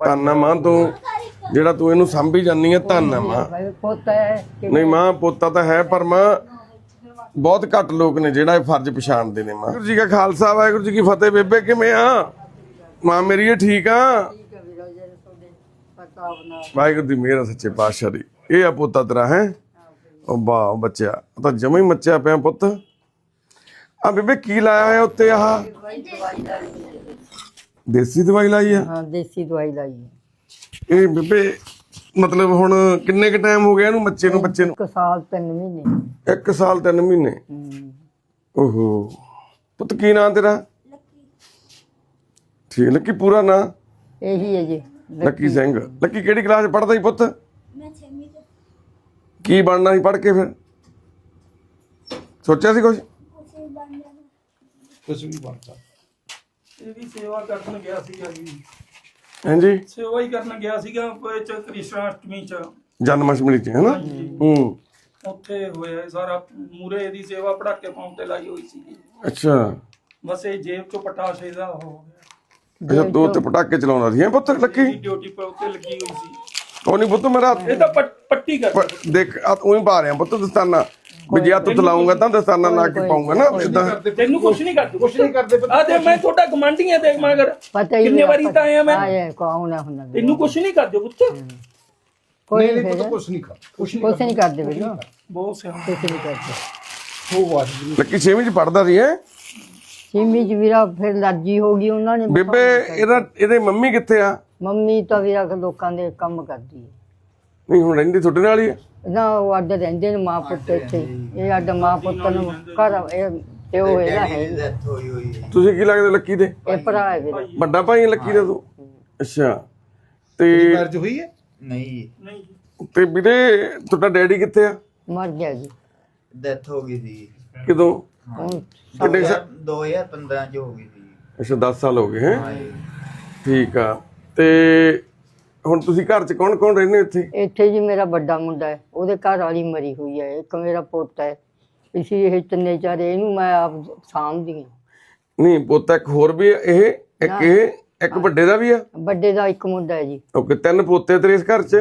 ਧੰਨ ਮਾਂ ਤੂੰ। ਜਿਹੜਾ ਤੂੰ ਇਹਨੂੰ ਸੰਭੀ ਜਾਨੀ ਆ ਧੰਨ ਮਾਂ। ਪੁੱਤ ਹੈ ਨਹੀਂ ਮਾਂ ਪੋਤਾ ਤਾਂ ਹੈ ਪਰ ਮਾਂ ਬਹੁਤ ਘੱਟ ਲੋਕ ਨੇ ਜਿਹੜਾ ਇਹ ਫਰਜ਼ ਪਛਾਣਦੇ ਨੇ ਮਾਂ। ਵਾਹਿਗੁਰੂ ਜੀ ਕਾ ਖਾਲਸਾ ਵਾਹਿਗੁਰੂ ਜੀ ਕੀ ਫਤਿਹ ਬੇਬੇ ਕਿਵੇਂ ਆ? ਮਾਂ ਮੇਰੀ ਇਹ ਠੀਕ ਆ? ਵਾਹਿਗੁਰੂ ਦੀ ਮਿਹਰ ਸੱਚੇ ਪਾਤਸ਼ਾਹ ਦੀ। ਇਹ ਆ ਪੋਤਾ ਤੇਰਾ ਹੈ? ਉਹ ਵਾਹ ਉਹ ਤਾਂ ਜਮਾ ਹੀ ਮੱਚਿਆ ਪਿਆ ਪੁੱਤ। ਆ ਬੇਬੇ ਕੀ ਲਾਇਆ ਹੋਇਆ ਉੱਤੇ ਆਹ? ਦੇਸੀ ਦਵਾਈ ਲਾਈ ਆ? ਹਾਂ ਦੇਸੀ ਦਵਾਈ ਲਾਈ ਹੈ। ਇਹ ਬੇਬੇ ਮਤਲਬ ਹੁਣ ਕਿੰਨੇ ਕ ਟਾਈਮ ਹੋ ਗਿਆ ਇਹਨੂੰ ਬੱਚੇ ਨੂੰ ਬੱਚੇ ਨੂੰ? ਇੱਕ ਸਾਲ ਤਿੰਨ ਮਹੀਨੇ। ਇੱਕ ਸਾਲ ਤਿੰਨ ਮਹੀਨੇ? ਹਮ, ਓਹੋ। ਪੁੱਤ ਕੀ ਨਾਂ ਤੇਰਾ? ਠੀਕ ਲੱਕੀ ਪੂਰਾ ਨਾਂ? ਇਹੀ ਹੈ ਜੀ ਲੱਕੀ। ਸਿੰਘ। ਲੱਕੀ ਕਿਹੜੀ ਕਲਾਸ ਪੜਦਾ ਸੀ ਪੁੱਤ? ਮੈਂ ਛੇਵੀਂ ਚ। ਕੀ ਬਣਨਾ ਸੀ ਪੜ ਕੇ ਫਿਰ? ਸੋਚਿਆ ਸੀ ਕੁਝ ਕੁਛ ਵੀ ਬਣ ਜਾਣਾ ਕੁਝ ਵੀ ਬਣਦਾ ਇਹ ਵੀ ਸੇਵਾ ਕਰਨ ਗਿਆ ਸੀਗਾ ਜੀ। ਹਾਂਜੀ? ਸੇਵਾ ਹੀ ਕਰਨ ਗਿਆ ਸੀਗਾ ਕੋਈ ਚ ਕ੍ਰਿਸ਼ਨ ਅਸ਼ਟਮੀ ਚ। ਜਨਮ ਅਸ਼ਟਮੀ ਚ ਹੈਨਾ? ਹੂੰ। ਉੱਥੇ ਹੋਇਆ ਇਹ ਸਾਰਾ ਮੂਰੇ ਦੀ ਸੇਵਾ ਪੜਾਕੇ ਪਾਉਣ ਤੇ ਲਾਈ ਹੋਈ ਸੀਗੀ। ਅੱਛਾ। ਬਸ ਇਹ ਜੇਬ ਚੋਂ ਪਟਾਸ਼ੇ ਦਾ ਹੋ ਗਿਆ। ਅੱਛਾ ਦੋ ਤੇ ਪਟਾਕੇ ਚਲਾਉਂਦਾ ਸੀ ਹੈਂ ਪੁੱਤ ਲੱਕੀ? ਇਹਦੀ ਡਿਊਟੀ ਪਰ ਉੱਤੇ ਲੱਗੀ ਹੋਈ ਸੀ। ਉਹ ਨਹੀਂ ਪੁੱਤ ਮੇਰਾ ਇਹ ਤਾਂ ਪੱਟ- ਪੱਟੀ ਕਰ ਦੇਖ ਆ ਉਹੀ ਪਾ ਰਿਹਾ ਪੁੱਤ ਦਸਤਾਨਾ। ਵੀ ਜੇ ਆ ਤੂੰ ਚਲਾਉਂਗਾ ਤਾਂ ਦਸਤਾਨਾ ਲਾ ਕੇ ਪਾਉਂਗਾ ਨਾ ਇਦਾਂ ਤੈਨੂੰ ਕੁਛ ਨਹੀਂ ਕਰਦੇ ਕੁਛ ਨਹੀਂ ਕਰਦੇ ਆ ਦੇ ਮੈਂ ਤੁਹਾਡਾ ਗਮੰਡੀ ਆ ਦੇਖ ਮਗਰ। ਪਤਾ ਹੀ ਕਿੰਨੇ ਨਹੀਂ ਵਾਰੀ ਤਾਂ ਆਇਆ ਮੈਂ? ਆਇਆ ਕੌਣ ਹੈ ਹੁੰਦਾ ਤੈਨੂੰ ਕੁਛ ਨਹੀਂ ਕਰਦੇ ਪੁੱਤ? ਕੋਈ ਨਹੀਂ ਫਿਰ। ਕੁਛ ਨਹੀਂ ਖਾ ਕੁਛ ਕੁਛ ਨਹੀਂ ਕਰਦੇ ਬਿਲੋ ਬਹੁਤ ਸਿਆਣਾ। ਕੁਛ ਨਹੀਂ ਕਰਦੇ। ਉਹ ਵਾਹਿਗੁਰੂ। ਲੱਕੀ 6ਵੀਂ ਚ ਪੜਦਾ ਸੀ ਹੈ? ਸਿੰਮੀ ਚ ਵੀਰਾ ਫਿਰ ਲੱਜੀ ਹੋ ਗਈ ਉਹਨਾਂ ਨੇ ਬੇਬੇ ਇਹਦਾ ਇਹਦੇ ਮੰਮੀ ਕਿੱਥੇ ਆ? ਮੰਮੀ ਤਾਂ ਵੀਰਾ ਲੋਕਾਂ ਦੇ ਕੰਮ ਕਰਦੀ ਹੈ। ਨਹੀਂ ਹੁਣ ਰਹਿੰਦੀ ਤੁਹਾਡੇ ਨਾਲ ਹੀ ਆ? ਨਾ ਉਹ ਅੱਡ ਰਹਿੰਦੇ ਨੇ ਮਾਂ ਪੁੱਤ ਇੱਥੇ। ਇਹ ਅੱਡ ਮਾਂ ਪੁੱਤ ਨੂੰ ਘਰ ਇਹ ਤੇ ਉਹ ਇਹਦਾ ਹੈ। ਤੁਸੀਂ ਕੀ ਲੱਗਦੇ ਲੱਕੀ ਦੇ? ਇਹ ਭਰਾ ਹੈ ਵੀਰਾ। ਵੱਡਾ ਭਾਈ ਹੈ ਲੱਕੀ ਦਾ ਤੂੰ? ਅੱਛਾ। ਤੇ ਮੈਰਿਜ ਹੋਈ ਹੈ? ਨਹੀਂ ਨਹੀਂ ਤੇ ਵੀਰੇ ਤੁਹਾਡਾ ਡੈਡੀ ਕਿੱਥੇ ਆ? ਮਰ ਗਿਆ ਜੀ। ਡੈਥ ਹੋ ਗਈ ਸੀ। ਕਿਦੋਂ? ਹੁਣ ਕਿੰਨੇ ਸਾ- 2015 ਚ ਹੋ ਗਈ ਸੀ। ਅੱਛਾ 10 ਸਾਲ ਹੋ ਗਏ ਹੈ? ਠੀਕ ਆ। ਤੇ ਹੁਣ ਤੁਸੀਂ ਘਰ ਚ ਕੌਣ ਕੌਣ ਰਹਿੰਦੇ ਹੋ ਇੱਥੇ? ਇੱਥੇ ਜੀ ਮੇਰਾ ਵੱਡਾ ਮੁੰਡਾ ਹੈ ਉਹਦੇ ਘਰ ਵਾਲੀ ਮਰੀ ਹੋਈ ਹੈ ਇੱਕ ਮੇਰਾ ਪੁੱਤ ਹੈ। ਇਸੀ ਇਹ ਤਿੰਨੇ ਚਾਰੇ ਇਹਨੂੰ ਮੈਂ ਆਪ ਸਾਂਭਦੀ ਹਾਂ। ਨਹੀਂ ਪੋਤਾ ਇੱਕ ਹੋਰ ਵੀ ਇਹ ਇੱਕ ਇਹ ਇੱਕ ਵੱਡੇ ਦਾ ਵੀ ਆ? ਵੱਡੇ ਦਾ ਇੱਕ ਮੁੰਡਾ ਹੈ ਜੀ। ਓਕੇ ਤਿੰਨ ਪੋਤੇ ਤੇਰੇ ਇਸ ਘਰ ਚ?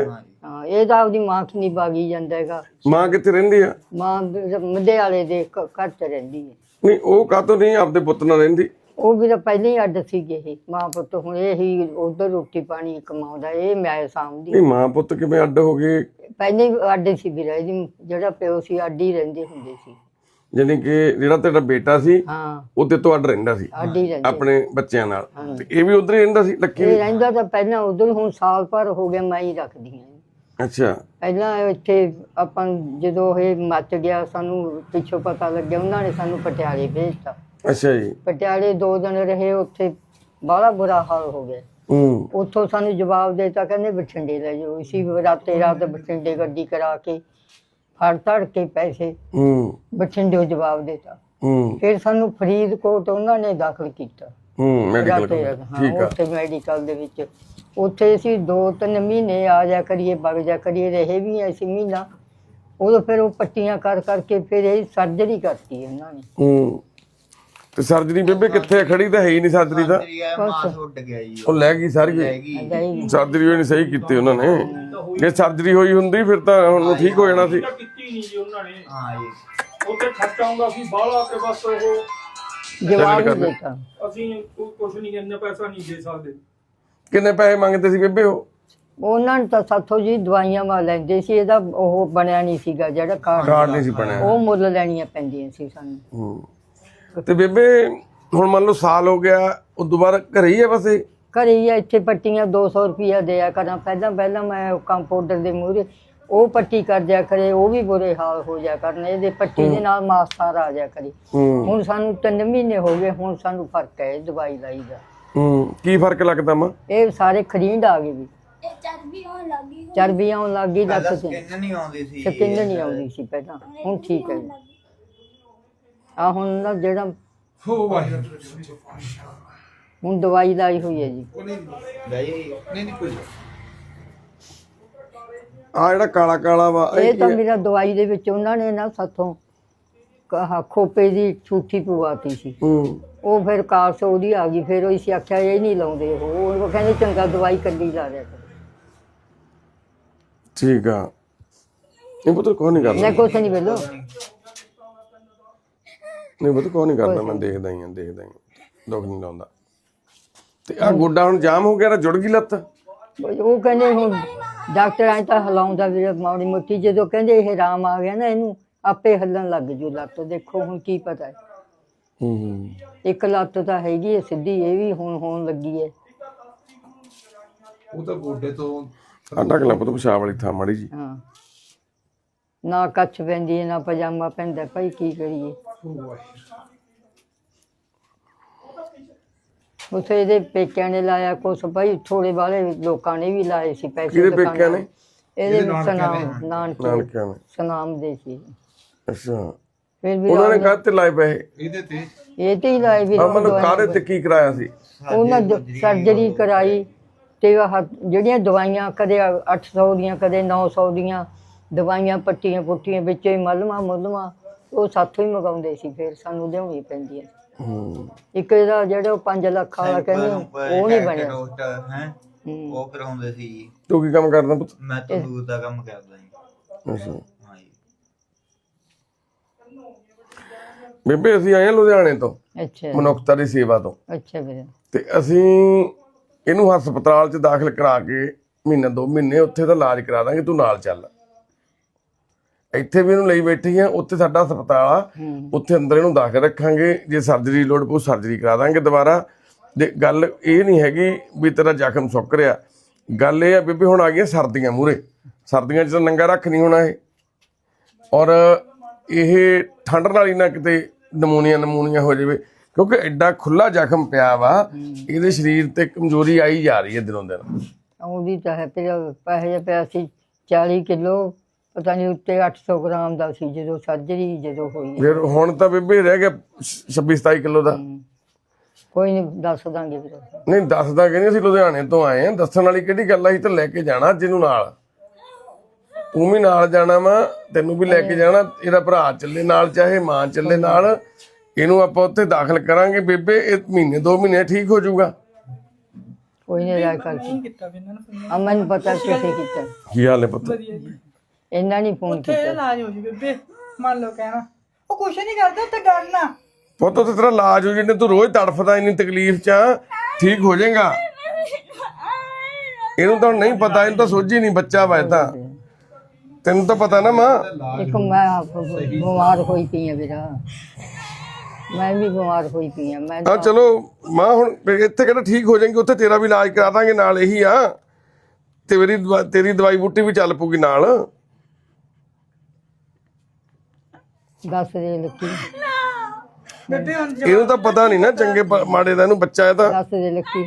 ਹਾਂ ਇਹ ਤਾਂ ਆਪਦੀ ਮਾਂ ਨਹੀਂ ਬਾਗੀ ਜਾਂਦਾ ਹੈਗਾ। ਮਾਂ ਕਿੱਥੇ ਰਹਿੰਦੀ ਆ? ਮਾਂ ਮੱਦੇ ਵਾਲੇ ਦੇ ਘ- ਘਰ ਚ ਰਹਿੰਦੀ ਹੈ। ਨਹੀਂ ਉਹ ਕਾਹਤੋਂ ਨਹੀਂ ਆਪਦੇ ਪੁੱਤ ਨਾਲ ਰਹਿੰਦੀ? ਉਹ ਵੀ ਤਾਂ ਪਹਿਲਾਂ ਹੀ ਅੱਡ ਸੀਗੇ ਇਹ। ਮਾਂ ਪੁੱਤ ਹੁਣ ਇਹ ਹੀ ਉਧਰ ਰੋਟੀ ਪਾਣੀ ਕਮਾਉਂਦਾ ਇਹ ਮੈਂ ਸਾਂਭਦੀ ਨਹੀਂ ਮਾਂ ਪੁੱਤ ਕਿਵੇਂ ਅੱਡ ਹੋ ਗਏ? ਪਹਿਲਾਂ ਹੀ ਅੱਡ ਸੀ ਵੀਰਾ ਇਹਦੀ ਜਿਹੜਾ ਪਿਓ ਸੀ ਅੱਡ ਹੀ ਰਹਿੰਦੇ ਹੁੰਦੇ ਸੀ। ਜਾਣੀ ਕਿ ਜਿਹੜਾ ਤੇਰਾ ਬੇਟਾ ਸੀ ਹਾਂ। ਉਹ ਤੇ ਤੋਂ ਅੱਡ ਰਹਿੰਦਾ ਸੀ ਅੱਡ ਹੀ ਰਹਿੰਦੇ। ਆਪਣੇ ਬੱਚਿਆਂ ਨਾਲ। ਤੇ ਇਹ ਵੀ ਉਧਰ ਹੀ ਰਹਿੰਦਾ ਸੀ ਲੱਕੀ ਇਹ ਰਹਿੰਦਾ ਤਾਂ ਪਹਿਲਾਂ ਉਧਰ ਹੁਣ ਸਾਲ ਭਰ ਹੋ ਗਿਆ ਮੈਂ ਹੀ ਰੱਖਦੀ ਹਾਂ। ਅੱਛਾ। ਪਹਿਲਾਂ ਇੱਥੇ ਆਪਾਂ ਜਦੋਂ ਇਹ ਮੱਚ ਗਿਆ ਸਾਨੂੰ ਪਿੱਛੋਂ ਪਤਾ ਲੱਗਿਆ ਉਹਨਾਂ ਨੇ ਸਾਨੂੰ ਪਟਿਆਲੇ ਭੇਜਤਾ। ਅੱਛਾ ਜੀ। ਪਟਿਆਲੇ ਦੋ ਦਿਨ ਰਹੇ ਉੱਥੇ ਬੜਾ ਬੁਰਾ ਹਾਲ ਹੋ ਗਿਆ। ਹੂੰ। ਉੱਥੋਂ ਸਾਨੂੰ ਜਵਾਬ ਦੇਤਾ ਕਹਿੰਦੇ ਬਠਿੰਡੇ ਲੈ ਜਾਓ। ਇਸੀ ਰਾਤੇ ਰਾਤ ਬਠਿੰਡੇ ਗੱਡੀ ਕਰਾ ਕੇ ਫੜ ਧੜ ਕੇ ਪੈਸੇ ਹੂੰ। ਬਠਿੰਡੇ ਜਵਾਬ ਦੇਤਾ। ਹੂੰ। ਫਿਰ ਸਾਨੂੰ ਫਰੀਦਕੋਟ ਉਹਨਾਂ ਨੇ ਦਾਖਲ ਕੀਤਾ। ਹੂੰ ਮੈਡੀਕਲ ਰਾਤੇ ਰਾਤ, ਹਾਂ, ਠੀਕ ਆ। ਉੱਥੇ ਮੈਡੀਕਲ ਦੇ ਵਿੱਚ। ਉੱਥੇ ਅਸੀਂ ਦੋ ਤਿੰਨ ਮਹੀਨੇ ਆ ਜਾ ਕਰੀਏ ਵਗ ਜਾ ਕਰੀਏ ਰਹੇ ਵੀ ਐਸੀ ਮਹੀਨਾ। ਉਦੋਂ ਫਿਰ ਉਹ ਪੱਟੀਆਂ ਕਰ ਕਰਕੇ ਫਿਰ ਇਹ ਸਰਜਰੀ ਕਰਤੀ ਉਹਨਾਂ ਨੇ। ਹੂੰ। ਤੇ ਸਰਜਰੀ ਬੇਬੇ ਕਿੱਥੇ? ਖੜੀ ਤਾਂ ਹੈ ਹੀ ਨਹੀਂ ਸਰਜਰੀ ਤਾਂ। ਤੇਰੀ ਮਾਸ ਉੱਡ ਗਿਆ ਜੀ। ਉਹ ਲੈ ਗਈ ਸਾਰੀ। ਸਰਜਰੀ ਨਹੀਂ ਸਹੀ ਕੀਤੀ ਉਹਨਾਂ ਨੇ। ਜੇ ਸਰਜਰੀ ਹੋਈ ਹੁੰਦੀ ਫਿਰ ਤਾਂ ਹੁਣ ਠੀਕ ਹੋ ਜਾਣਾ ਸੀ। ਤਾਂ ਕੀਤੀ ਨਹੀਂ ਜੀ ਉਹਨਾਂ ਨੇ। ਹਾਂ ਜੀ। ਉਹ ਤੇ ਖਰਚਾ ਆਉਂਦਾ ਸੀ ਬਾਹਲਾ ਤੇ ਬਸ ਉਹ ਜਵਾਬ ਕਰ ਹੀ ਲੈ। ਦੇਤਾ। ਅਸੀਂ ਕੁ- ਕੁਛ ਨਹੀਂ ਇੰਨਾ ਪੈਸਾ ਨਹੀਂ ਦੇ ਸਕਦੇ। ਕਿੰਨੇ ਪੈਸੇ ਮੰਗਦੇ ਸੀ ਬੇਬੇ ਉਹ? ਉਹਨਾਂ ਨੇ ਤਾਂ ਸਾਥੋਂ ਜੀ ਦਵਾਈਆਂ ਮਾ ਲੈਂਦੇ ਸੀ ਇਹਦਾ ਉਹ ਬਣਿਆ ਨਹੀਂ ਸੀਗਾ ਜਿਹੜਾ ਕਾਰਡ ਕਾਰਡ ਨਹੀਂ ਸੀ ਬਣਿਆ। ਉਹ ਮੁੱਲ ਲੈਣੀਆਂ ਪੈਂਦੀਆਂ ਸੀ ਸਾਨੂੰ। ਹੂੰ। ਤੇ ਬੇਬੇ ਹੁਣ ਮੰਨ ਲਓ ਸਾਲ ਹੋ ਗਿਆ ਉਹ ਦੁਬਾਰਾ ਘਰੇ ਹੀ ਹੈ ਬਸ ਇਹ? ਘਰੇ ਹੀ ਆ, ਇੱਥੇ ਪੱਟੀਆਂ 200 ਰੁਪਿਆ ਦਿਆ ਕਰਾਂ। ਪਹਿਲਾਂ ਪਹਿਲਾਂ ਮੈਂ ਕੰਪਾਊਂਡਰ ਦੇ ਮੂਹਰੇ ਉਹ ਪੱਟੀ ਕਰ ਦਿਆ ਕਰੇ ਉਹ ਵੀ ਬੁਰੇ ਹਾਲ ਹੋ ਜਾ ਕਰਨ। ਇਹਦੇ ਪੱਟੀ ਦੇ ਨਾਲ ਮਾਸਟਰ ਆ ਜਾ ਕਰੇ। ਹੁਣ ਸਾਨੂੰ ਤਿੰਨ ਮਹੀਨੇ ਹੋ ਗਏ ਹੁਣ ਸਾਨੂੰ ਫ਼ਰਕ ਹੈ ਇਹ ਦਵਾਈ ਲਾਈ ਦਾ। ਹੂੰ ਕੀ ਫ਼ਰਕ ਲੱਗਦਾ ਮਾਂ? ਇਹ ਸਾਰੇ ਖਰੀਦ ਆ ਗਏ ਵੀ। ਚਰਬੀ ਹੋਣ ਲੱਗੀ ਚਰਬੀ ਆਉਣ ਲੱਗ ਗਈ ਦੱਸ ਸਕਿਨ ਨਹੀਂ ਆਉਂਦੀ ਸੀ ਸਕਿੰਨ ਨਹੀਂ ਆਉਂਦੀ ਸੀ ਪਹਿਲਾਂ। ਹੁਣ ਠੀਕ ਹੈ ਆ ਹੁਣ ਨਾ ਜਿਹੜਾ ਹੋ ਵਾਹਿਗੁਰੂ। ਹੁਣ ਦਵਾਈ ਲਾਈ ਹੋਈ ਹੈ ਜੀ। ਉਹ ਨਹੀਂ ਗਈ ਨਹੀਂ ਨਹੀਂ ਕੋਈ ਆ ਜਿਹੜਾ ਕਾਲਾ ਕਾਲਾ ਵਾ ਇਹ ਤਾਂ? ਮੇਰਾ ਦਵਾਈ ਦੇ ਵਿੱਚ ਉਹਨਾਂ ਨੇ ਨਾ ਸਾਥੋਂ ਕਹਾ ਖੋਪੇ ਦੀ ਛੂਠੀ ਪਵਾਤੀ ਸੀ। ਹੂੰ। ਉਹ ਫਿਰ ਕਾਰਸ ਉਹਦੀ ਆ ਗਈ ਫਿਰ ਉਹ ਅਸੀਂ ਆਖਿਆ ਇਹ ਨਹੀਂ ਲਾਉਂਦੇ ਉਹ। ਉਹ ਕਹਿੰਦੇ ਚੰਗਾ ਦਵਾਈ ਕੱਢੀ ਲਾ ਕਰੋ ਠੀਕ ਆ। ਇਹ ਪੁੱਤ ਕੋਈ ਨਹੀਂ ਕਰਦਾ। ਮੈਂ ਕੁਛ ਨਹੀਂ ਬੋਲੋ ਨਹੀਂ ਪੁੱਤ ਕੋਈ ਨਹੀਂ ਕਰਦਾ ਮੈਂ ਦੇਖਦਾ ਹੀ ਆ ਦੇਖਦਾ ਹੀ। ਦੁੱਖ ਨਹੀਂ ਲਾਉਂਦਾ। ਤੇ ਆ ਗੋਡਾ ਹੁਣ ਜਾਮ ਹੋ ਗਿਆ ਨਾ ਜੁੜ ਗਈ ਲੱਤ? ਉਹ ਕਹਿੰਦੇ ਹੁਣ ਡਾਕਟਰ ਤਾਂ ਹਲਾਉਂਦਾ ਵੀ ਮਾੜੀ ਮੋਟੀ ਜਦੋਂ ਕਹਿੰਦੇ ਇਹ ਰਾਮ ਆ ਗਿਆ ਨਾ ਇਹਨੂੰ ਆਪੇ ਹੱਲਣ ਲੱਗ ਜੂ ਲੱਤ। ਦੇਖੋ ਹੁਣ ਕੀ ਪਤਾ ਹੈ। ਇੱਕ ਲੱਤ ਤਾਂ ਹੈਗੀ ਹੈ ਸਿੱਧੀ ਇਹ ਵੀ ਹੁਣ ਹੋਣ ਲੱਗੀ ਹੈ। ਉਹ ਤਾਂ ਗੋਡੇ ਤੋਂ ਆਟਾ ਕਲਾ ਪੁੱਤ ਪਿਸ਼ਾਬ ਵਾਲੀ ਥਾਂ ਮਾੜੀ ਜੀ ਹਾਂ। ਨਾ ਕੱਛ ਪੈਂਦੀ ਹੈ ਨਾ ਪਜਾਮਾ ਪੈਂਦਾ ਭਾਈ ਕੀ ਕਰੀਏ? ਉਥੇ ਇਹਦੇ ਪੇਕਿਆਂ ਨੇ ਲਾਇਆ ਕੁਛ ਭਾਈ ਥੋੜੇ ਵਾਲੇ ਲੋਕਾਂ ਨੇ ਵੀ ਲਾਏ ਸੀ ਪੈਸੇ ਕਿਹਦੇ ਦੁਕਾਨਾਂ ਪੇਕਿਆਂ ਨੇ? ਇਹਦੇ ਸਨਾਮ ਨਾਨਕੇ। ਨਾਨਕਿਆਂ ਨੇ। ਸਨਾਮ ਦੇ ਸੀ। ਅੱਛਾ। ਫਿਰ ਵੀ ਉਹਨਾਂ ਨੇ ਕਾਹਤੇ ਲਾਏ ਪੈਸੇ? ਇਹਦੇ ਤੇ। ਇਹ ਤੇ ਹੀ ਲਾਏ ਵੀ ਮਤਲਬ ਕਾਹਦੇ ਤੇ ਕੀ ਕਰਾਇਆ ਸੀ? ਉਹਨਾਂ ਸਰਜਰੀ ਕਰਾਈ ਤੇ ਆਹ ਜਿਹੜੀਆਂ ਦਵਾਈਆਂ ਕਦੇ 800 ਦੀਆਂ ਕਦੇ 900 ਦੀਆਂ ਦਵਾਈਆਂ ਪੱਟੀਆਂ ਪੁੱਟੀਆਂ ਵਿੱਚੋਂ ਹੀ ਮਲਮਾ ਮੁਲਮਾ ਉਹ ਸਾਥੋਂ ਹੀ ਮਗਾਉਂਦੇ ਸੀ ਫਿਰ ਸਾਨੂੰ ਲਿਆਉਣੀ ਪੈਂਦੀਆਂ ਹੂੰ। ਇੱਕ ਇਹਦਾ ਜਿਹੜਾ 5 ਲੱਖ ਵਾਲਾ ਕਹਿੰਦੇ ਉਹ ਨਹੀਂ ਬਣਿਆ। ਹੈ? ਹੂੰ। ਉਹ ਕਰਾਉਂਦੇ ਸੀ ਜੀ। ਤੂੰ ਕੀ ਕੰਮ ਕਰਦਾ ਪੁੱਤ? ਮੈਂ ਤੰਦੂਰ ਦਾ ਕੰਮ ਕਰਦਾ ਜੀ। ਅੱਛਾ। ਹਾਂ ਜੀ। ਬੇਬੇ ਅਸੀਂ ਆਏ ਹਾਂ ਲੁਧਿਆਣੇ ਤੋਂ ਅੱਛਾ। ਮਨੁੱਖਤਾ ਦੀ ਸੇਵਾ ਤੋਂ। ਅੱਛਾ ਵੀਰੇ। ਤੇ ਅਸੀਂ ਇਹਨੂੰ ਹਸਪਤਾਲ 'ਚ ਦਾਖਲ ਕਰਾ ਕੇ ਮਹੀਨਾ ਦੋ ਮਹੀਨੇ ਉੱਥੇ ਦਾ ਇਲਾਜ ਕਰਾ ਦਾਂਗੇ ਤੂੰ ਨਾਲ ਚੱਲ। ਇੱਥੇ ਵੀ ਇਹਨੂੰ ਲਈ ਬੈਠੀ ਆ ਉੱਥੇ ਸਾਡਾ ਹਸਪਤਾਲ ਆ। ਉੱਥੇ ਅੰਦਰ ਇਹਨੂੰ ਦਾਖਲ ਰੱਖਾਂਗੇ ਜੇ ਸਰਜਰੀ ਲੋੜ ਪਊ ਸਰਜਰੀ ਕਰਾ ਦਾਂਗੇ ਦੁਬਾਰਾ। ਦੇ ਗੱਲ ਇਹ ਨਹੀਂ ਹੈਗੀ ਵੀ ਤੇਰਾ ਜ਼ਖਮ ਸੁੱਕ ਰਿਹਾ। ਗੱਲ ਇਹ ਆ ਬੀਬੀ ਹੁਣ ਆ ਗਈਆਂ ਸਰਦੀਆਂ ਮੂਰੇ ਸਰਦੀਆਂ 'ਚ ਤਾਂ ਨੰਗਾ ਰੱਖ ਨਹੀਂ ਹੋਣਾ ਇਹ। ਔਰ ਇਹ ਠੰਡ ਨਾਲ ਹੀ ਨਾ ਕਿਤੇ ਨਮੂਨੀਆ ਨਮੂਨੀਆ ਹੋ ਜਾਵੇ ਕਿਉਂਕਿ ਐਡਾ ਖੁੱਲਾ ਜ਼ਖਮ ਪਿਆ ਵਾ ਇਹਦੇ ਸਰੀਰ ਤੇ ਕਮਜ਼ੋਰੀ ਆਈ ਜਾ ਰਹੀ ਹੈ ਦਿਨੋਂ ਦਿਨ। ਉਹਦੀ ਤਾਂ ਹੈ ਫਿਰ ਪੈਸੇ ਪਿਆ ਸੀ 40 ਕਿਲੋ ਪਤਾ ਨਹੀਂ ਉੱਤੇ 800 ਗ੍ਰਾਮ ਦਾ ਸੀ ਜਦੋਂ ਸਰਜਰੀ ਜਦੋਂ ਹੋਈ। ਫਿਰ ਹੁਣ ਤਾਂ ਬੀਬੀ ਰਹਿ ਗਿਆ 26 27 ਕਿਲੋ ਦਾ। ਕੋਈ ਨਹੀਂ ਦੱਸ ਦਾਂਗੇ ਵੀਰੇ ਨਹੀਂ ਦੱਸਦਾ ਕਹਿੰਦੇ ਅਸੀਂ ਲੁਧਿਆਣੇ ਤੋਂ ਆਏ ਆ ਦੱਸਣ ਵਾਲੀ ਕਿਹੜੀ ਗੱਲ ਆ ਅਸੀਂ ਤਾਂ ਲੈ ਕੇ ਜਾਣਾ ਜਿਹਨੂੰ ਨਾਲ। ਤੂੰ ਵੀ ਨਾਲ ਜਾਣਾ ਵਾ ਤੈਨੂੰ ਵੀ ਲੈ ਕੇ ਜਾਣਾ ਇਹਦਾ ਭਰਾ ਚੱਲੇ ਨਾਲ ਚਾਹੇ ਮਾਂ ਚੱਲੇ ਨਾਲ। ਇਹਨੂੰ ਆਪਾਂ ਉੱਥੇ ਦਾਖਲ ਕਰਾਂਗੇ ਬੇਬੇ ਇਹ ਮਹੀਨੇ ਦੋ ਮਹੀਨੇ ਠੀਕ ਹੋ ਜਾਊਗਾ। ਕੋਈ ਨਹੀਂ ਰਾਇ ਕਰਕੇ ਕੀਤਾ ਵੀ ਇਹਨਾਂ ਨੇ ਆ ਮੈਨੂੰ ਪਤਾ ਕਿੱਥੇ ਕੀਤਾ। ਕੀ ਹਾਲ ਹੈ ਪੁੱਤ? ਇਹਨਾਂ ਨਹੀਂ ਫੋਨ ਤੇ ਕੀਤਾ। ਇਲਾਜ ਹੋ ਜੂ ਬੇਬੇ ਮੰਨ ਲਓ ਕਹਿਣਾ। ਉਹ ਕੁਛ ਨਹੀਂ ਕਰਦਾ ਤੇ ਕਰਨਾ। ਪੁੱਤ ਉੱਥੇ ਤੇਰਾ ਇਲਾਜ ਹੋ ਜਿਹਨੇ ਤੂੰ ਰੋਜ਼ ਤੜਫਦਾ ਇੰਨੀ ਤਕਲੀਫ ਚ। ਆ, ਠੀਕ ਹੋ ਜਾਏਗਾ। ਇਹਨੂੰ ਤਾਂ ਨਹੀਂ ਪਤਾ ਇਹਨੂੰ ਤਾਂ ਸੋਝੀ ਨਹੀਂ ਬੱਚਾ ਵਾ ਇਹ ਤਾਂ। ਤੈਨੂੰ ਤਾਂ ਪਤਾ ਨਾ ਮਾਂ। ਇੱਕ ਮੈਂ ਆਪ ਬਿਮਾਰ ਹੋਈ ਪਈ ਆ ਵੀਰਾ। ਮੈਂ ਵੀ ਬਿਮਾਰ ਹੋਈ ਪਈ ਆ ਮੈਂ ਆ ਚਲੋ ਮਾਂ ਹੁਣ ਇੱਥੇ ਕਿਹੜਾ ਠੀਕ ਹੋ ਜਾਏਗੀ ਉੱਥੇ ਤੇਰਾ ਵੀ ਇਲਾਜ ਕਰਾ ਦਾਂਗੇ ਨਾਲ ਇਹੀ ਆ। ਤੇਰੀ ਦਵਾ- ਤੇਰੀ ਦਵਾਈ ਬੂਟੀ ਵੀ ਚੱਲ ਪੂਗੀ ਨਾਲ। ਦੱਸ ਦੇ ਲੱਕੀ। ਬੇਬੇ ਹੁਣ ਇਹਨੂੰ ਤਾਂ ਪਤਾ ਨਹੀਂ ਨਾ ਚੰਗੇ ਪ- ਮਾੜੇ ਦਾ ਇਹਨੂੰ ਬੱਚਾ ਹੈ ਤਾਂ। ਦੱਸ ਦੇ ਲੱਕੀ।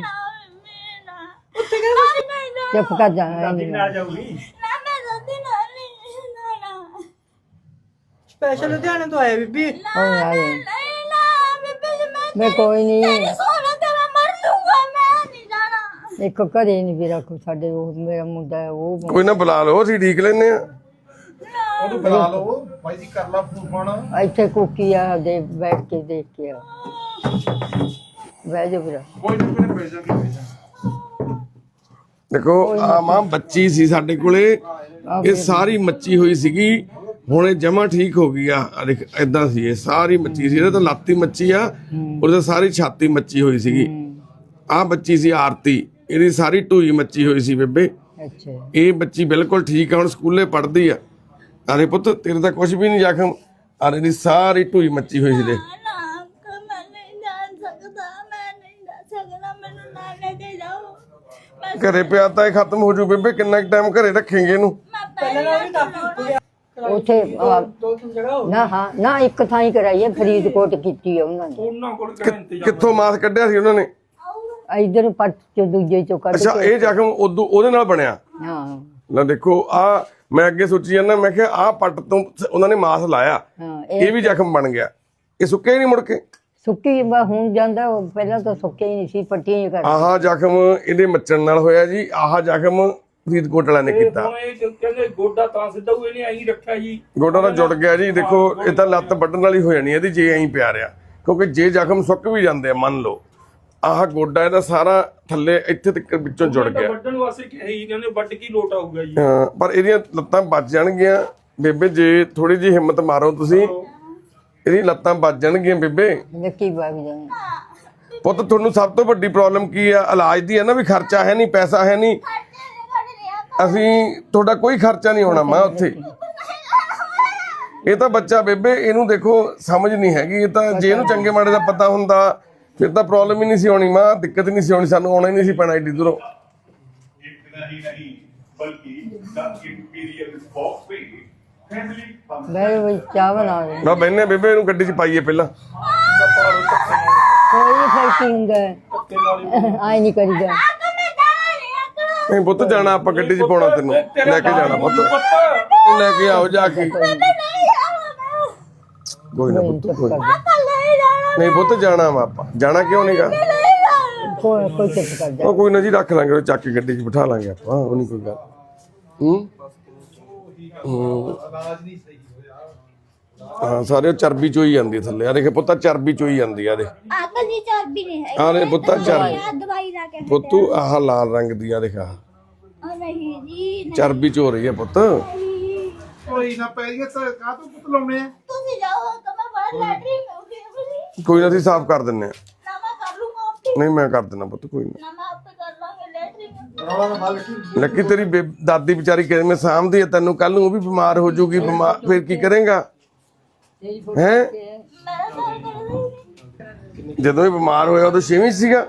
ਉੱਥੇ ਕਿਹੜਾ ਚੁੱਪ ਕਰ ਜਾ ਐਂ ਨੀ ਨਾ ਮੈਂ ਦਾਦੀ ਨਾਲ ਨਹੀਂ ਨਾ ਸਪੈਸ਼ਲ ਲੁਧਿਆਣੇ ਤੋਂ ਆਇਆ ਬੀਬੀ। ਉਹ ਆ ਜਾ। ਨਹੀਂ ਨਾ ਬੇਬੇ ਜੀ ਮੈਂ ਮੈਂ ਕੋਈ ਨਹੀਂ। ਸੋਨਾ ਤੇ ਮੈਂ ਮਰ ਲੂੰਗਾ ਮੈਂ ਨਹੀਂ ਜਾਣਾ। ਇੱਕ ਘਰੇ ਨਹੀਂ ਵੀਰਾ ਕੋ ਸਾਡੇ ਉਹ ਮੇਰਾ ਮੁੰਡਾ ਹੈ ਉਹ ਕੋਈ ਨਾ ਬੁਲਾ ਲਓ ਅਸੀਂ ਠੀਕ ਲੈਨੇ ਆ ਉਹਨੂੰ ਬੁਲਾ ਲਓ। ਭਾਈ ਜੀ ਕਰ ਲਾ ਫੋਨ ਫਾਨ। ਇੱਥੇ ਕੁੱਕੀ ਆ ਦੇ ਬੈਠ ਕੇ ਦੇਖ ਕੇ ਆ। ਬਹਿ ਜਾ ਵੀਰਾ। ਕੋਈ ਨਹੀਂ ਮੇਰੇ ਭੇਜਾਂ ਨਹੀਂ ਭੇਜਾਂ ਦੇਖੋ ਆ ਮਾਂ ਬੱਚੀ ਸੀ ਸਾਡੇ ਕੋਲੇ। ਇਹ ਸਾਰੀ ਮੱਚੀ ਹੋਈ ਸੀਗੀ। ਹੁਣ ਇਹ ਜਮਾ ਠੀਕ ਹੋ ਗਈ ਆ। ਆਹ ਦੇਖ ਇਦਾਂ ਸੀ ਇਹ ਸਾਰੀ ਮੱਚੀ ਸੀ। ਇਹਦਾ ਤਾਂ ਲਾਤੀ ਮੱਚੀ ਆ। ਉਹਦੇ ਤਾਂ ਸਾਰੀ ਛਾਤੀ ਮੱਚੀ ਹੋਈ ਸੀਗੀ। ਆ ਬੱਚੀ ਸੀ ਆਰਤੀ। ਇਹਦੀ ਸਾਰੀ ਢੂਈ ਮੱਚੀ ਹੋਈ ਸੀ ਬੇਬੇ। ਅੱਛਾ। ਇਹ ਬੱਚੀ ਬਿਲਕੁਲ ਠੀਕ ਆ ਹੁਣ ਸਕੂਲੇ ਪੜ੍ਹਦੀ ਆ। ਅਰੇ ਪੁੱਤ ਤੇਰੇ ਤਾਂ ਕੁਝ ਵੀ ਨਹੀਂ ਜ਼ਖਮ। ਅਰੇ ਦੀ ਸਾਰੀ ਢੂਈ ਮੱਚੀ ਹੋਈ ਸੀ ਦੇ ਨਾ ਘਰੇ ਪਿਆ ਤਾਂ ਇਹ ਖਤਮ ਹੋ ਜੂ ਬੇਬੇ ਕਿੰਨਾ ਟਾਈਮ ਘਰੇ ਰੱਖेंगे ਇਹਨੂੰ? ਉੱਥੇ ਨਾ ਹਾਂ ਨਾ ਇੱਕ ਥਾਂ ਹੀ ਕਰਾਈ ਹੈ ਫਰੀਦਕੋਟ ਕੀਤੀ ਹੈ ਉਹਨਾਂ ਨੇ। ਉਹਨਾਂ ਕੋਲ ਕਿੱਥੋਂ ਮਾਸ ਕੱਢਿਆ ਸੀ ਉਹਨਾਂ ਨੇ? ਇਧਰ ਪੱਟ ਚ ਦੂਜੇ ਚੋਂ ਕੱਢ ਅੱਛਾ ਇਹ ਜ਼ਖਮ ਉਹਦੇ ਨਾਲ ਬਣਿਆ? ਹਾਂ। ਲੈ ਦੇਖੋ ਆ ਮੈਂ ਅੱਗੇ ਸੋਚੀ ਜਾਂਦਾ ਮੈਂ ਕਿਹਾ ਆ ਪੱਟ ਤੋਂ ਉਹਨਾਂ ਨੇ ਮਾਸ ਲਾਇਆ। ਹਾਂ ਇਹ ਇਹ ਵੀ ਜ਼ਖਮ ਬਣ ਗਿਆ। ਇਹ ਸੁੱਕਿਆ ਹੀ ਨਹੀਂ ਮੁੜ ਕੇ। ਸੁੱਕੀ ਬਾ ਹੁਣ ਜਾਂਦਾ ਉਹ ਪਹਿਲਾਂ ਤਾਂ ਸੁੱਕਿਆ ਹੀ ਨਹੀਂ ਸੀ ਪੱਟੀਆਂ ਹੀ ਕਰ ਆਹ ਜ਼ਖਮ ਇਹਦੇ ਮੱਚਣ ਨਾਲ ਹੋਇਆ ਜੀ। ਆਹ ਜ਼ਖਮ ਫਰੀਦਕੋਟ ਵਾਲਿਆਂ ਨੇ ਕੀਤਾ। ਹੁਣ ਇਹ ਜੋ ਕਹਿੰਦੇ ਗੋਡਾ ਤਾਂ ਸਿੱਧਾ ਹੋਏ ਨੇ ਐਂ ਰੱਖਿਆ ਜੀ। ਗੋਡਾ ਤਾਂ ਜੁੜ ਗਿਆ ਜੀ। ਦੇਖੋ ਇਹ ਤਾਂ ਲੱਤ ਵੱਢਣ ਵਾਲੀ ਹੋ ਜਾਣੀ ਇਹਦੀ ਜੇ ਐਂ ਪਿਆ ਰਿਆ ਕਿਉਂਕਿ ਜੇ ਜ਼ਖਮ ਸੁੱਕ ਵੀ ਜਾਂਦੇ ਆ ਮੰਨ ਲਓ। ਆਹ ਗੋਡਾ ਇਹਦਾ ਸਾਰਾ ਥੱਲੇ ਇੱਥੇ ਤੱਕ ਵਿੱਚੋਂ ਜੁੜ ਗਿਆ। ਵੱਢਣ ਵਾਸਤੇ ਇਹੀ ਕਹਿੰਦੇ ਵੱਢ ਕੀ ਲੋਟ ਆਊਗਾ ਜੀ। ਹਾਂ, ਪਰ ਇਹਦੀਆਂ ਲੱਤਾਂ ਬਚ ਜਾਣਗੀਆਂ। ਬੇਬੇ ਜੇ ਥੋੜੀ ਜਿਹੀ ਹਿੰਮਤ ਮਾਰੋ ਤੁਸੀਂ। ਇਹਦੀਆਂ ਲੱਤਾਂ ਬਚ ਜਾਣਗੀਆਂ ਬੇਬੇ। ਲੱਕੀ ਵਗ ਜਾਏ ਪੁੱਤ ਤੁਹਾਨੂੰ ਸਭ ਤੋਂ ਵੱਡੀ ਪ੍ਰੋਬਲਮ ਕੀ ਆ? ਇਲਾਜ ਦੀ ਹੈ ਨਾ ਵੀ ਖਰਚਾ ਹੈ ਨਹੀਂ ਪੈਸਾ ਹੈ ਨਹੀਂ। ਅਸੀਂ ਤੁਹਾਡਾ ਕੋਈ ਖਰਚਾ ਨਹੀਂ ਹੋਣਾ ਮਾਂ ਉੱਥੇ। ਇਹ ਤਾਂ ਬੱਚਾ ਬੇਬੇ ਇਹਨੂੰ ਦੇਖੋ ਸਮਝ ਨਹੀਂ ਹੈਗੀ। ਇਹ ਤਾਂ ਜੇ ਇਹਨੂੰ ਚੰਗੇ ਮਾੜੇ ਦਾ ਪਤਾ ਹੁੰਦਾ ਫਿਰ ਤਾਂ ਪ੍ਰੋਬਲਮ ਹੀ ਨਹੀਂ ਸੀ ਹੋਣੀ ਮਾਂ ਦਿੱਕਤ ਹੀ ਨਹੀਂ ਸੀ ਹੋਣੀ ਸਾਨੂੰ ਆਉਣਾ ਹੀ ਨਹੀਂ ਸੀ ਪੈਣਾ ਏਡੀ ਦੂਰੋਂ। ਬਈ ਬਈ ਚਾਹ ਬਣਾ ਲੈ ਨਾ ਮੈਨੇ ਬੇਬੇ ਨੂੰ ਗੱਡੀ 'ਚ ਪਾਈਏ ਪਹਿਲਾਂ। ਕੋਈ ਫਾਈਟਿੰਗ ਆਈ ਨਹੀਂ ਕਰੀ ਜਾ ਨਹੀਂ ਪੁੱਤ ਜਾਣਾ ਆਪਾਂ ਗੱਡੀ 'ਚ ਪਾਉਣਾ ਤੈਨੂੰ। ਲੈ ਕੇ ਜਾਣਾ ਪੁੱਤ। ਲੈ ਕੇ ਆਓ ਜਾ ਕੇ। ਕੋਈ ਨਾ ਪੁੱਤ ਕੋਈ ਨਾ। ਨਹੀਂ ਪੁੱਤ ਜਾਣਾ ਵਾ ਆਪਾਂ। ਜਾਣਾ ਕਿਉਂ ਨਹੀਂਗਾ ਕੋਈ ਕੋਈ ਕੋਈ ਨਾ ਰੱਖ ਲਾਂਗੇ ਚੱਕ ਕੇ ਗੱਡੀ 'ਚ ਬਿਠਾ ਲਾਂਗੇ ਆਪਾਂ ਉਹ ਨਹੀਂ ਕੋਈ ਗੱਲ। ਹਾਂ? ਸਾਰੇ ਚਰਬੀ ਚੋਈ ਜਾਂਦੀ ਆ ਥੱਲੇ। ਆ ਦੇਖੇ ਪੁੱਤਾ ਚਰਬੀ ਚੋਈ ਜਾਂਦੀ ਆ ਦੇ ਆ ਦੇ ਪੁੱਤਾ ਚਰਬੀ। ਪੁੱਤੂ ਆਹ ਲਾਲ ਰੰਗ ਦੀ ਆ ਦੇਖਾ ਆ ਨਹੀਂ ਜੀ ਚਰਬੀ ਚੋ ਰਹੀ ਆ ਪੁੱਤ। ਕੋਈ ਨਾ ਪੈਰੀਆਂ ਤਾਂ ਕਾਹ ਤੋਂ ਪੁੱਤ ਲਾਉਣੇ ਆ? ਤੁਸੀਂ ਜਾਓ ਤਾਂ ਮੈਂ ਬਾਹਰ ਲੈਟਰੀ ਕੋਈ ਨਾ ਅਸੀਂ ਸਾਫ਼ ਕਰ ਦਿੰਨੇ ਆ ना मैं कर लूंगा आपकी ਨਹੀਂ ਮੈਂ ਕਰ ਦਿੰਦਾ ਪੁੱਤ ਕੋਈ ਨਾ ना मैं आपसे कर लांगे लेटरिन में ਰੌਲਾ ਨਾ ਮਾਲ ਕੀ ਲੱਕੀ ਤੇਰੀ ਬੇ- ਦਾਦੀ ਵਿਚਾਰੀ ਕਿਵੇਂ ਸਾਂਭਦੀ ਹੈ ਤੈਨੂੰ ਕੱਲ ਨੂੰ ਉਹ ਵੀ ਬਿਮਾਰ ਹੋ ਜਾਊਗੀ ਬਿਮਾਰ ਫਿਰ ਕੀ ਕਰੇਗਾ ਹੈ मेरा सर कर रही ਜਦੋਂ ਇਹ ਬਿਮਾਰ ਹੋਇਆ ਉਦੋਂ ਛੇਵੀਂ 'ਚ ਸੀਗਾ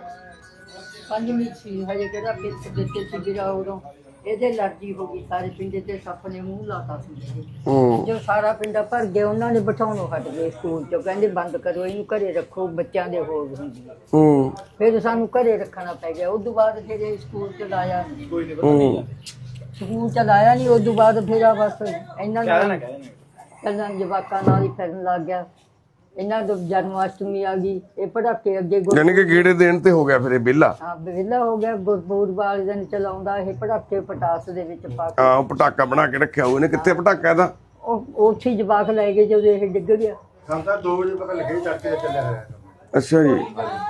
ਪੰਜਵੀਂ ਸੀ ਹਜੇ ਕਿਹੜਾ ਪਿੱਛ ਦਿੱਤੇ ਸੀ ਗਿਰਾ ਉਦੋਂ ਇਹਦੇ ਅਲਰਜੀ ਹੋ ਗਈ ਸਾਰੇ ਪਿੰਡ ਤੇ ਸੱਪ ਨੇ ਮੂੰਹ ਲਾਤਾ ਸੀ। ਹੂੰ। ਜੋ ਸਾਰਾ ਪਿੰਡ ਭਰ ਗਿਆ ਉਹਨਾਂ ਨੇ ਬਿਠਾਉਣੋਂ ਹਟ ਗਏ ਸਕੂਲ ਚੋਂ ਕਹਿੰਦੇ ਬੰਦ ਕਰੋ ਇਹਨੂੰ ਘਰੇ ਰੱਖੋ ਬੱਚਿਆਂ ਦੇ ਹੋਰ ਹੁੰਦੀ ਹੈ ਹੂੰ। ਫਿਰ ਸਾਨੂੰ ਘਰੇ ਰੱਖਣਾ ਪੈ ਗਿਆ ਉਸ ਤੋਂ ਬਾਅਦ ਫਿਰ ਇਹ ਸਕੂਲ ਚ ਲਾਇਆ ਹੂੰ। ਸਕੂਲ ਚ ਲਾਇਆ ਨਹੀਂ ਉਸ ਤੋਂ ਬਾਅਦ ਫਿਰ ਆ ਬਸ ਇਹਨਾਂ ਨੂੰ ਕੱਲਾਂ ਜਵਾਕਾਂ ਨਾਲ ਹੀ ਫਿਰਨ ਲੱਗ ਗਿਆ। ਇਹਨਾਂ ਦਾ ਜਨਮ ਅਸ਼ਟਮੀ ਆ ਗਈ ਇਹ ਪੜਾਕੇ ਅੱਗੇ ਗੁਰ ਯਾਨੀ ਕਿ ਗੇੜੇ ਦੇਣ ਤੇ ਹੋ ਗਿਆ ਫਿਰ ਇਹ ਬਿੱਲਾ ਆ ਵਿਹਲਾ ਹੋ ਗਿਆ ਗੁਰਪੂਰ ਵਾਲੇ ਦਿਨ ਚਲਾਉਂਦਾ ਇਹ ਪੜਾਕੇ ਪਟਾਸ ਦੇ ਵਿੱਚ ਪਾ ਕੇ। ਹਾਂ ਉਹ ਪਟਾਕਾ ਬਣਾ ਕੇ ਰੱਖਿਆ ਹੋਇਆ ਨੇ ਕਿੱਥੇ ਪਟਾਕਾ ਇਹਦਾ? ਉਹ ਉੱਥੇ ਹੀ ਜਵਾਕ ਲੈ ਗਏ ਜਦੋਂ ਇਹ ਡਿੱਗ ਗਿਆ। ਸਾਨੂੰ ਤਾਂ 2 ਵਜੇ ਪਤਾ ਲੱਗਿਆ ਚੱਕ ਕੇ ਚੱਲਿਆ ਹੋਇਆ ਅੱਛਾ ਜੀ।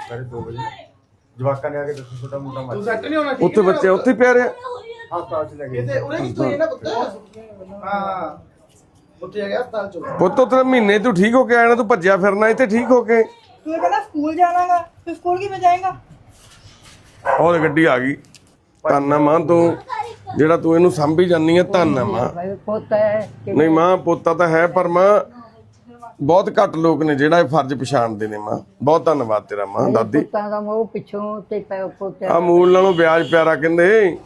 ਸਾਰੇ 2 ਵਜੇ। ਜਵਾਕਾਂ ਨੇ ਆ ਕੇ ਦੱਸੋ ਛੋਟਾ ਮੋਟਾ ਮਾਰ ਸੈੱਟ ਨਹੀਂ ਹੋਣਾ ਉੱਥੇ ਬੱਚੇ ਉੱਥੇ ਹੀ ਪਿਆ ਰਿਹਾ? ਹਸਪਤਾਲ ਚ ਲੈ ਗਏ। ਤੇ ਉਹਨੇ ਕੀ ਕੋਈ ਨਾ ਪੁੱਤ ਹਾਂ। ਉੱਥੇ ਹੈਗਾ ਹਸਪਤਾਲ ਮਹੀਨੇ ਤੂੰ ਠੀਕ ਹੋ ਕੇ ਆਇਆ ਤੂੰ ਭੱਜਿਆ ਫਿਰਨਾ ਇੱਥੇ ਠੀਕ ਹੋ ਕੇ। ਤੂੰ ਕਹਿੰਦਾ ਸਕੂਲ ਜਾਣਾਗਾ ਤੂੰ ਸਕੂਲ ਕਿਵੇਂ ਜਾਏਗਾ? ਹੋਰ ਗੱਡੀ ਆ ਗਈ। ਧੰਨਾ ਮਾਂ ਤੂੰ ਜਿਹੜਾ ਤੂੰ ਇਹਨੂੰ ਸੰਭੀ ਜਾਨੀ ਆ ਧੰਨਾ ਮਾਂ। ਨਹੀਂ ਮਾਂ ਪੋਤਾ ਤਾਂ ਹੈ ਪਰ ਮਾਂ ਬਹੁਤ ਘੱਟ ਲੋਕ ਨੇ ਜਿਹੜਾ ਇਹ ਫਰਜ਼ ਪਛਾਣਦੇ ਨੇ ਮਾਂ। ਬਹੁਤ ਧੰਨਵਾਦ ਤੇਰਾ ਮਾਂ ਦਾਦੀ। ਪੁੱਤਾਂ ਦਾ ਮੋਹ ਪਿੱਛੋਂ ਤੇ ਪੈ- ਪੋਤਿਆਂ ਦਾ- ਆ ਮੂਲ ਨਾਲੋਂ ਵਿਆਜ ਪਿਆਰਾ ਕਹਿੰਦੇ।